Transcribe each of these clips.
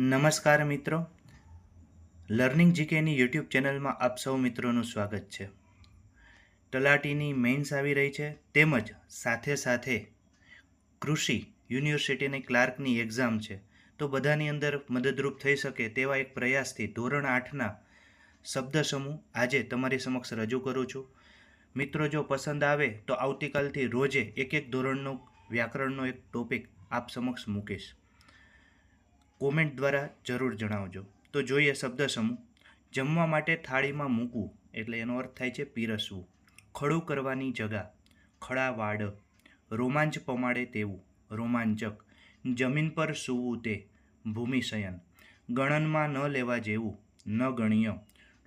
નમસ્કાર મિત્રો. Learning જીકેની YouTube ચેનલમાં આપ સૌ મિત્રોનું સ્વાગત છે. તલાટીની મેઇન્સ આવી રહી છે. તેમજ સાથે સાથે કૃષિ યુનિવર્સિટીની ક્લાર્કની એક્ઝામ છે. તો બધાની અંદર મદદરૂપ થઈ શકે તેવા એક પ્રયાસથી ધોરણ આઠના શબ્દ સમૂહ આજે તમારી સમક્ષ રજૂ કરું છું. મિત્રો, જો પસંદ આવે તો આવતીકાલથી રોજે એક એક ધોરણનો વ્યાકરણનો એક ટોપિક આપ સમક્ષ મૂકીશ. કોમેન્ટ દ્વારા જરૂર જણાવજો. તો જોઈએ શબ્દ સમૂહ. જમવા માટે થાળીમાં મૂકવું, એટલે એનો અર્થ થાય છે પીરસવું. ખડું કરવાની જગા. ખડા વાડ. રોમાંચ પમાડે તેવું. રોમાંચક. જમીન પર સૂવું તે. ભૂમિશયન ગણનમાં ન લેવા જેવું. ન ગણ્ય.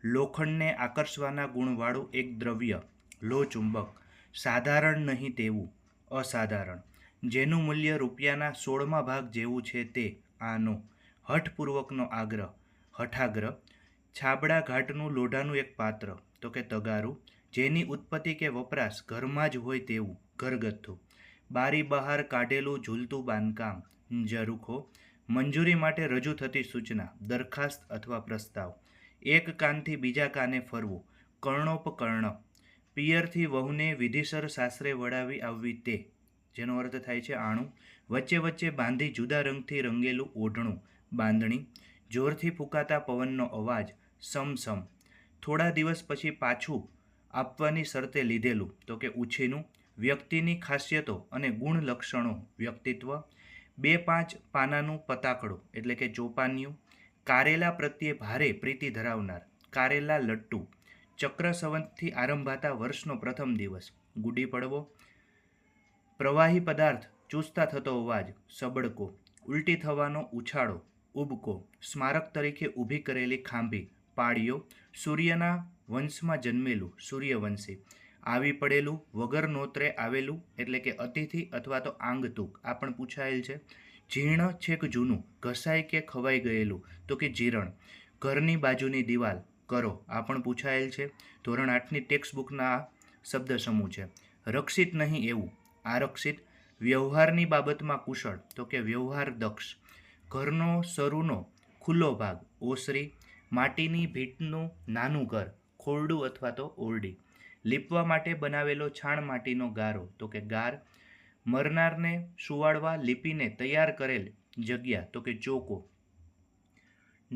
લોખંડને આકર્ષવાના ગુણવાળું એક દ્રવ્ય. લો ચુંબક. સાધારણ નહીં તેવું. અસાધારણ. જેનું મૂલ્ય રૂપિયાના સોળમા ભાગ જેવું છે તે. આનો હઠપૂર્વકનો આગ્રહ, હઠાગ્રહ, છાબડા ઘાટનું લોઢાનું એક પાત્ર, તો કે તગારું, જેની ઉત્પત્તિ કે વપરાશ ઘરમાં જ હોય તેવું, ઘરગથ્થું. બારી બહાર કાઢેલું ઝૂલતું બાંધકામ, ઝરૂખો, મંજૂરી માટે રજૂ થતી સૂચના, દરખાસ્ત અથવા પ્રસ્તાવ. એક કાનથી બીજા કાને ફરવું, કર્ણોપકર્ણ. પિયરથી વહુને વિધિસર સાસરે વડાવી આવવી તે, જેનો અર્થ થાય છે આણું વચ્ચે વચ્ચે બાંધી જુદા રંગથી રંગેલું ઓઢણું બાંધણી, જોરથી ફૂંકાતા પવનનો અવાજ, સમસમ. થોડા દિવસ પછી પાછું આપવાની શરતે લીધેલું, તો કે ઉછીનું, વ્યક્તિની ખાસિયતો અને ગુણ લક્ષણો વ્યક્તિત્વ. બે પાંચ પાનાનું પતાકડું, એટલે કે ચોપાનિયું. કારેલા પ્રત્યે ભારે પ્રીતિ ધરાવનાર, કારેલા લટ્ટુ. ચક્ર સંવંતથી આરંભાતા વર્ષનો પ્રથમ દિવસ. ગુડી પડવો. પ્રવાહી પદાર્થ ચૂસતા થતો અવાજ સબડકો ઉલટી થવાનો ઉછાળો, ઉબકો, સ્મારક તરીકે ઊભી કરેલી ખાંભી, પાળીઓ, સૂર્યના વંશમાં જન્મેલું સૂર્યવંશી, આવી પડેલું વગર નોતરે આવેલું એટલે કે અતિથિ અથવા તો આંગતુક, આ પણ પૂછાયેલ છે. જીર્ણ છેક જૂનું, ઘસાઈ કે ખવાઈ ગયેલું, તો કે જીરણ ઘરની બાજુની દિવાલ, કરો, આ પણ પૂછાયેલ છે. ધોરણ આઠની ટેક્સ્ટ બુકના આ શબ્દ સમૂહ છે. રક્ષિત નહીં એવું, આરક્ષિત વ્યવહારની બાબતમાં કુશળ, તો કે વ્યવહાર દક્ષ. ઘરનો સરુનો ખુલ્લો ભાગ, ઓસરી. માટીની ભીંતનું નાનું ઘર, ખોરડું અથવા તો ઓરડી. લીપવા માટે બનાવેલો છાણ માટીનો ગારો, તો કે ગાર. મરનારને સુવાડવા લીપીને તૈયાર કરેલ જગ્યા, તો કે ચોકો.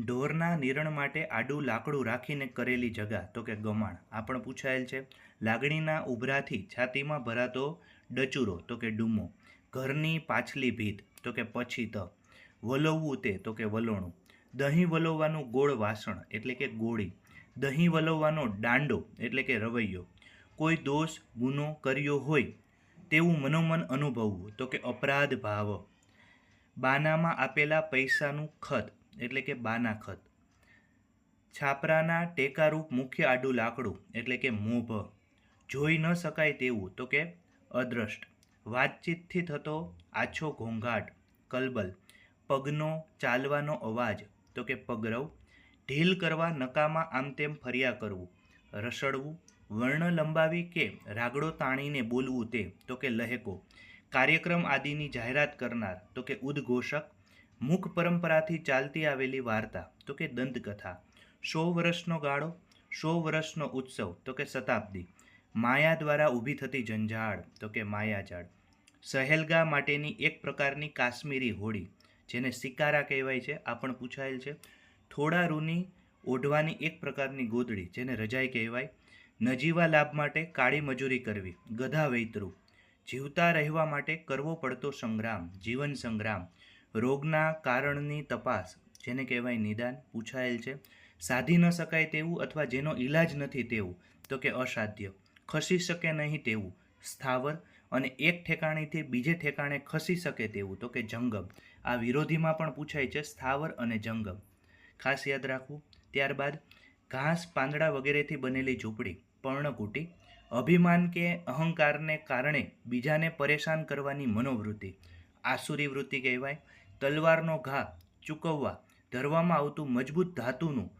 ઢોરના નિરણ માટે આડું લાકડું રાખીને કરેલી જગા, તો કે ગમાણ. આ પણ પૂછાયેલ છે. લાગણીના ઉભરાથી છાતીમાં ભરાતો ડચુરો, તો કે ડુમો. ઘરની પાછલી ભીત, તો કે પછી ત. વલોવવું તે, તો કે વલોણું. દહીં વલોવવાનું ગોળ વાસણ, એટલે કે ગોળી. દહીં વલોવવાનો દાંડો, એટલે કે રવૈયો. કોઈ દોષ, ગુનો કર્યો હોય, તેવું મનોમન અનુભવવું, તો કે અપરાધ ભાવ. બાનામાં આપેલા પૈસાનું ખત, એટલે કે બાના ખત. છાપરાના ટેકારૂપ મુખ્ય આડું લાકડું, એટલે કે મોભ. જોઈ ન શકાય તેવું, તો કે અદ્રષ્ટ. વાતચીતથી થતો આછો ઘોંઘાટ, કલબલ, પગનો ચાલવાનો અવાજ, તો કે પગરવ, ઢીલ કરવા નકામાં આમ તેમ ફર્યા કરવું રસડવું વર્ણ લંબાવી કે રાગડો તાણીને બોલવું તે, તો કે લહેકો, કાર્યક્રમ આદિની જાહેરાત કરનાર, તો કે ઉદ્ઘોષક, મુખ પરંપરાથી ચાલતી આવેલી વાર્તા, તો કે દંતકથા, સો વર્ષનો ગાળો, સો વર્ષનો ઉત્સવ, તો કે શતાબ્દી માયા દ્વારા ઊભી થતી જંજાળ, તો કે માયાજાળ સહેલગા માટેની એક પ્રકારની કાશ્મીરી હોડી જેને સિકારા કહેવાય છે, આ પણ પૂછાયેલ છે. થોડા રૂની ઓઢવાની એક પ્રકારની ગોદડી, જેને રજાઈ કહેવાય. નજીવા લાભ માટે કાળી મજૂરી કરવી, ગધા વૈતરું, જીવતા રહેવા માટે કરવો પડતો સંગ્રામ, જીવન સંગ્રામ, રોગના કારણની તપાસ, જેને કહેવાય નિદાન, પૂછાયેલ છે. સાધી ન શકાય તેવું અથવા જેનો ઈલાજ નથી તેવું, તો કે અસાધ્ય. ખસી શકે નહીં તેવું. સ્થાવર અને એક ઠેકાણેથી બીજે ઠેકાણે ખસી શકે તેવું, તો કે જંગમ. આ વિરોધીમાં પણ પૂછાય છે સ્થાવર અને જંગમ. ખાસ યાદ રાખવું, ત્યારબાદ ઘાસ પાંદડા વગેરેથી બનેલી ઝૂંપડી, પર્ણકુટી, અભિમાન કે અહંકારને કારણે બીજાને પરેશાન કરવાની મનોવૃત્તિ. આસુરી વૃત્તિ કહેવાય. તલવારનો ઘા ચૂકવવા, ધરવામાં આવતું મજબૂત ધાતુનું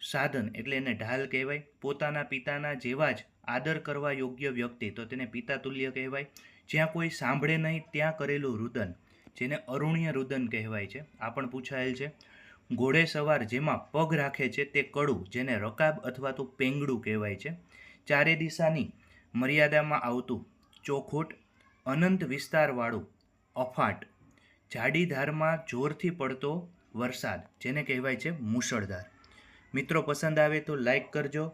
સાધન એટલે એને ઢાલ કહેવાય. પોતાના પિતાના જેવા જ આદર કરવા યોગ્ય વ્યક્તિ, તો તેને પિતા તુલ્ય કહેવાય. જ્યાં કોઈ સાંભળે નહીં, ત્યાં કરેલું રુદન, જેને અરુણ્ય રુદન કહેવાય છે, આ પણ પૂછાયેલ છે. ઘોડે સવાર જેમાં પગ રાખે છે, તે કડું, જેને રકાબ અથવા તો પેંગડું કહેવાય છે. ચારે દિશાની મર્યાદામાં આવતું ચોખોટ, અનંત વિસ્તારવાળું અફાટ જાડી ધારમાં જોરથી પડતો વરસાદ, જેને કહેવાય છે મુશળધાર. મિત્રો પસંદ આવે તો લાઈક કરજો.